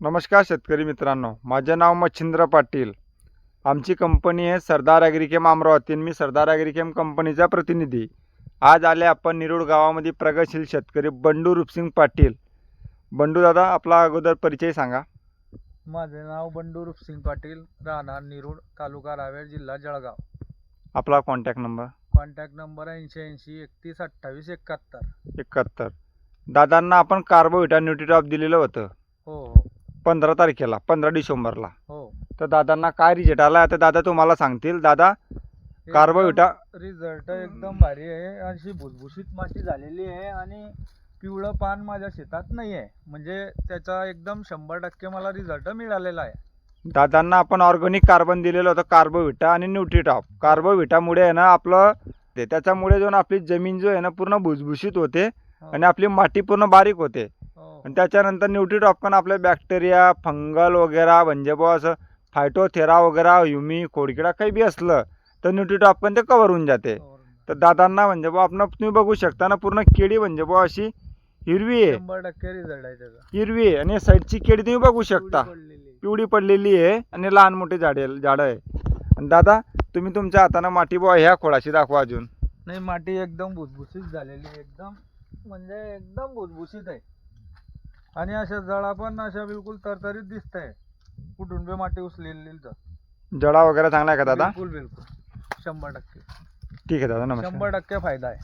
नमस्कार शेतकरी मित्रांनो माझे नाव मच्छिंद्र पाटील. आमची कंपनी आहे सरदार ॲग्रिकेम अमरावती मी सरदार ॲग्रिकेम कंपनीचा प्रतिनिधी. आज आले आपण निरूड गावामध्ये प्रगतशील शेतकरी बंडू रुपसिंग पाटील. बंडू दादा आपला अगोदर परिचय सांगा. माझे नाव बंडू रुपसिंग पाटील राहणार निरूड तालुका रावेर जिल्हा जळगाव. आपला कॉन्टॅक्ट नंबर कॉन्टॅक्ट नंबर ऐंशी ऐंशी एकतीस अठ्ठावीस एकाहत्तर. एकाहत्तर. दादांना आपण कार्बोविटा न्यूट्रीटॉप दिलेलं होतं. पंधरा तारखेला पंधरा डिसेंबरला. हो. तर दादांना काय रिजेक्ट आला आता दादा तुम्हाला सांगतील. दादा कार्बोविटा रिझल्ट एकदम भारी आहे अशी भुसभुशीत माती झालेली आहे आणि पिवळं पान माझ्या शेतात नाही आहे. म्हणजे त्याचा एकदम शंभर टक्के मला रिझल्ट मिळालेला आहे. दादांना आपण ऑर्गॅनिक कार्बन दिलेलं होतं कार्बोविटा आणि न्यूट्रीटॉप कार्बोविटामुळे आहे ना आपलं ते त्याच्यामुळे जो ना आपली जमीन जो आहे ना पूर्ण भुसभुशीत होते हो. आणि आपली माती पूर्ण बारीक होते. आणि त्याच्यानंतर न्यूट्रीटॉप पण आपले बॅक्टेरिया फंगल वगैरे म्हणजे बुवा असं फायटोथेरा वगैरे ह्युमी खोडकिडा काही बी असलं तर न्यूट्रीटॉप पण ते कवर होऊन जाते. तर दादांना म्हणजे बुवा आपण तुम्ही बघू शकता ना पूर्ण केळी म्हणजे बुवा अशी हिरवी आहे. शंभर टक्के रिझल्ट आहे त्याचा. हिरवी आहे आणि साईडची केळी तुम्ही बघू शकता. पिवळी पडलेली. आहे आणि लहान मोठी झाडे झाडं आहे. आणि दादा तुम्ही तुमच्या हातानं माती बुवा ह्या खोळाशी दाखवा अजून. नाही माती एकदम भुसभुशीत झालेली आहे, एकदम म्हणजे एकदम भुसभुशीत आहे. आणि अशा जळा पण अशा बिलकुल तरतरीत दिसत आहे कुठून बी माती उचलेली तर. जडा वगैरे चांगला आहे का दादा? बिलकुल बिलकुल. शंभर टक्के. ठीक आहे दादा नमस्कार. शंभर टक्के फायदा आहे.